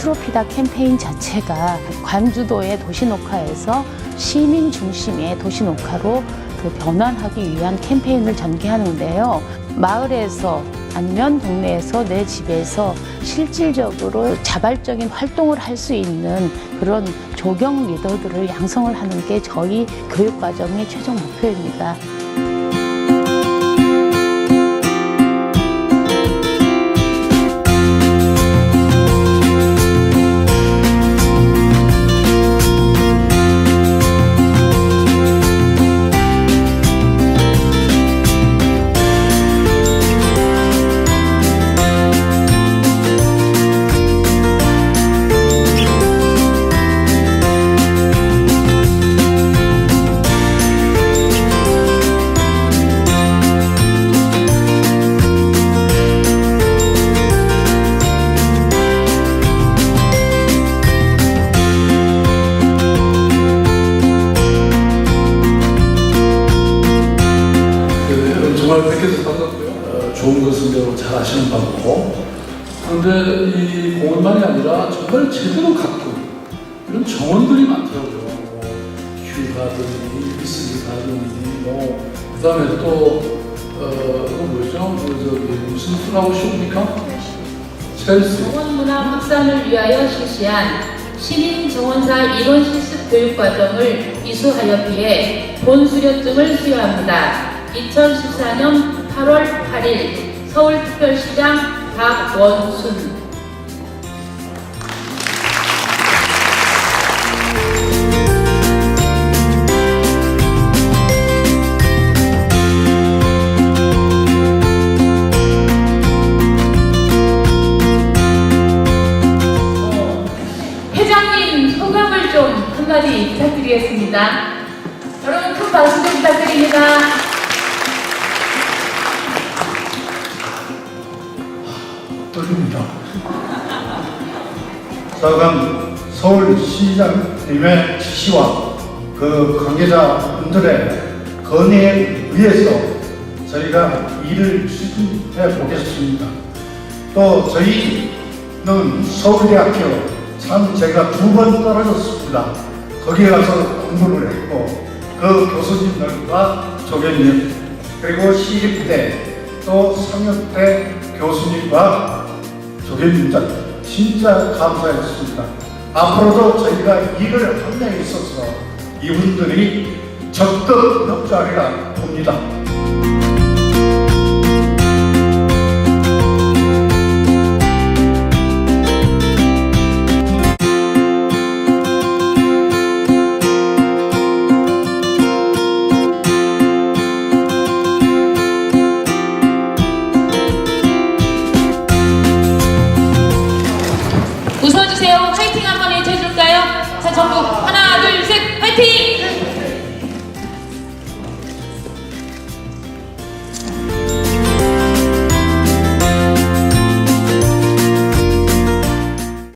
메트로피다 캠페인 자체가 관주도의 도시 녹화에서 시민 중심의 도시 녹화로 그 변환하기 위한 캠페인을 전개하는데요. 마을에서 아니면 동네에서 내 집에서 실질적으로 자발적인 활동을 할 수 있는 그런 조경 리더들을 양성을 하는 게 저희 교육 과정의 최종 목표입니다. 정말 뵙게서 반갑고요. 어, 좋은 것은 여러분 잘 아시는 바고 그런데 이 공원만이 아니라 정말 제대로 가꾼 이런 정원들이 많더라고요. 뭐 휴가든지 미스리 가든지 뭐 그 다음에 또 어, 그거 뭐죠? 그 저기 무슨 수라고 쇼입니까? 첼시. 정원 문화 확산을 위하여 실시한 시민 정원사 이론 실습 교육 과정을 이수하였기에 본 수료증을 수여합니다. 2014년 8월 8일 서울특별시장 박원순 소감을 좀 한마디 부탁드리겠습니다. 여러분 큰 박수 좀 부탁드립니다. 떨립니다. 서강 서울시장님의 지시와 그 관계자분들의 건의에 의해서 저희가 일을 추진해 보겠습니다. 또 저희는 서울대학교 참 제가 두 번 떨어졌습니다. 거기에 가서 공부를 했고 그 교수님들과 조교님 그리고 시립대 또 상역대 교수님과 조교님들 진짜 감사했습니다. 앞으로도 저희가 일을 한데 있어서 이분들이 적극 협조하리라 봅니다. 웃어주세요. 화이팅 한번 해줘줄까요? 자, 전부 하나, 둘, 셋, 화이팅!